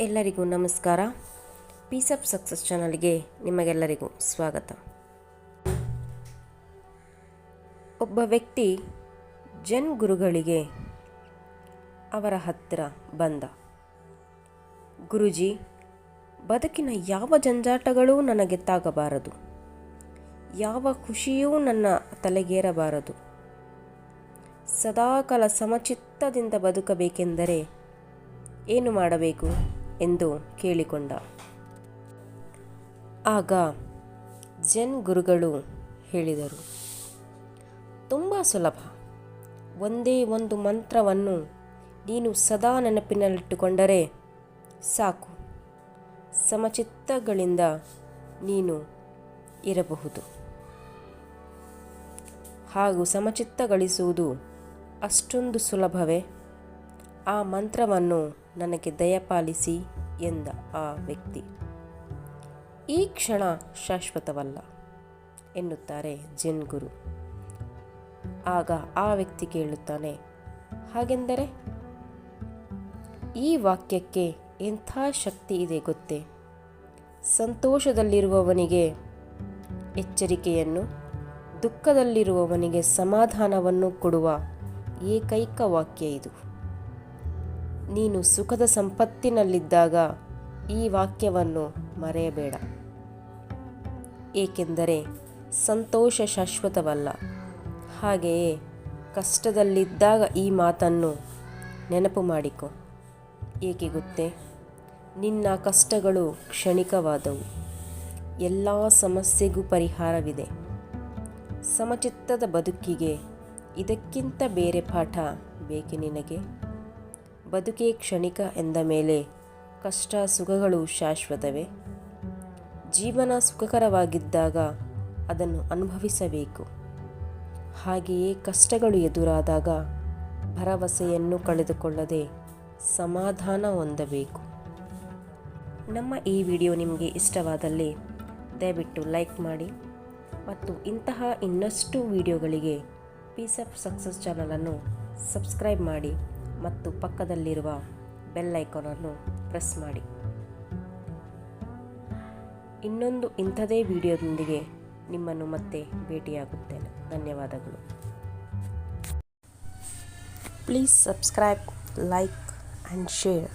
ಎಲ್ಲರಿಗೂ ನಮಸ್ಕಾರ. Piece of success ಚಾನಲ್ಗೆ ನಿಮಗೆಲ್ಲರಿಗೂ ಸ್ವಾಗತ. ಒಬ್ಬ ವ್ಯಕ್ತಿ ಜನ್ ಗುರುಗಳಿಗೆ ಅವರ ಹತ್ತಿರ ಬಂದ. ಗುರುಜಿ, ಬದುಕಿನ ಯಾವ ಜಂಜಾಟಗಳೂ ನನಗೆ ತಾಗಬಾರದು. ಯಾವ ಖುಷಿಯೂ ನನ್ನ ತಲೆಗೇರಬಾರದು. ಸದಾಕಾಲ ಸಮಚಿತ್ತದಿಂದ ಬದುಕಬೇಕೆಂದರೆ ಏನು ಮಾಡಬೇಕು? ಎಂದು ಕೇಳಿಕೊಂಡ. ಆಗ ಜನ್ ಗುರುಗಳು ಹೇಳಿದರು, ತುಂಬ ಸುಲಭ. ಒಂದೇ ಒಂದು ಮಂತ್ರವನ್ನು ನೀನು ಸದಾ ನೆನಪಿನಲ್ಲಿಟ್ಟುಕೊಂಡರೆ ಸಾಕು. ಸಮಚಿತ್ತಗಳಿಂದ ನೀನು ಇರಬಹುದು. ಹಾಗೂ ಸಮಚಿತ್ತ ಗಳಿಸುವುದು ಅಷ್ಟೊಂದು ಸುಲಭವೇ? ಆ ಮಂತ್ರವನ್ನು ನನಗೆ ದಯಪಾಲಿಸಿ. ಎಂದ ಆ ವ್ಯಕ್ತಿ. ಈ ಕ್ಷಣ ಶಾಶ್ವತವಲ್ಲ ಎನ್ನುತ್ತಾರೆ ಜಿನ್ ಗುರು. ಆಗ ಆ ವ್ಯಕ್ತಿ ಕೇಳುತ್ತಾನೆ, ಹಾಗೆಂದರೆ ಈ ವಾಕ್ಯಕ್ಕೆ ಎಂಥ ಶಕ್ತಿ ಇದೆ ಗೊತ್ತೇ? ಸಂತೋಷದಲ್ಲಿರುವವನಿಗೆ ಎಚ್ಚರಿಕೆಯನ್ನು, ದುಃಖದಲ್ಲಿರುವವನಿಗೆ ಸಮಾಧಾನವನ್ನು ಕೊಡುವ ಏಕೈಕ ವಾಕ್ಯ ಇದು. ನೀನು ಸುಖದ ಸಂಪತ್ತಿನಲ್ಲಿದ್ದಾಗ ಈ ವಾಕ್ಯವನ್ನು ಮರೆಯಬೇಡ. ಏಕೆಂದರೆ ಸಂತೋಷ ಶಾಶ್ವತವಲ್ಲ. ಹಾಗೆಯೇ ಕಷ್ಟದಲ್ಲಿದ್ದಾಗ ಈ ಮಾತನ್ನು ನೆನಪು ಮಾಡಿಕೊ. ಏಕೆ ಗೊತ್ತೇ? ನಿನ್ನ ಕಷ್ಟಗಳು ಕ್ಷಣಿಕವಾದವು. ಎಲ್ಲ ಸಮಸ್ಯೆಗೂ ಪರಿಹಾರವಿದೆ. ಸಮಚಿತ್ತದ ಬದುಕಿಗೆ ಇದಕ್ಕಿಂತ ಬೇರೆ ಪಾಠ ಬೇಕೆ ನಿನಗೆ? ಬದುಕೇ ಕ್ಷಣಿಕ ಎಂದ ಮೇಲೆ ಕಷ್ಟ ಸುಖಗಳು ಶಾಶ್ವತವೇ. ಜೀವನ ಸುಖಕರವಾಗಿದ್ದಾಗ ಅದನ್ನು ಅನುಭವಿಸಬೇಕು. ಹಾಗೆಯೇ ಕಷ್ಟಗಳು ಎದುರಾದಾಗ ಭರವಸೆಯನ್ನು ಕಳೆದುಕೊಳ್ಳದೆ ಸಮಾಧಾನ ಹೊಂದಬೇಕು. ನಮ್ಮ ಈ ವಿಡಿಯೋ ನಿಮಗೆ ಇಷ್ಟವಾದಲ್ಲಿ ದಯವಿಟ್ಟು ಲೈಕ್ ಮಾಡಿ ಮತ್ತು ಇಂತಹ ಇನ್ನಷ್ಟು ವಿಡಿಯೋಗಳಿಗೆ ಪೀಸ್ ಆಫ್ ಸಕ್ಸಸ್ ಚಾನಲನ್ನು ಸಬ್ಸ್ಕ್ರೈಬ್ ಮಾಡಿ. ಮತ್ತು ಪಕ್ಕದಲ್ಲಿರುವ ಬೆಲ್ ಐಕಾನನ್ನು ಪ್ರೆಸ್ ಮಾಡಿ. ಇನ್ನೊಂದು ಇಂಥದೇ ವಿಡಿಯೋದೊಂದಿಗೆ ನಿಮ್ಮನ್ನು ಮತ್ತೆ ಭೇಟಿಯಾಗುತ್ತೇನೆ. ಧನ್ಯವಾದಗಳು. Please subscribe like and share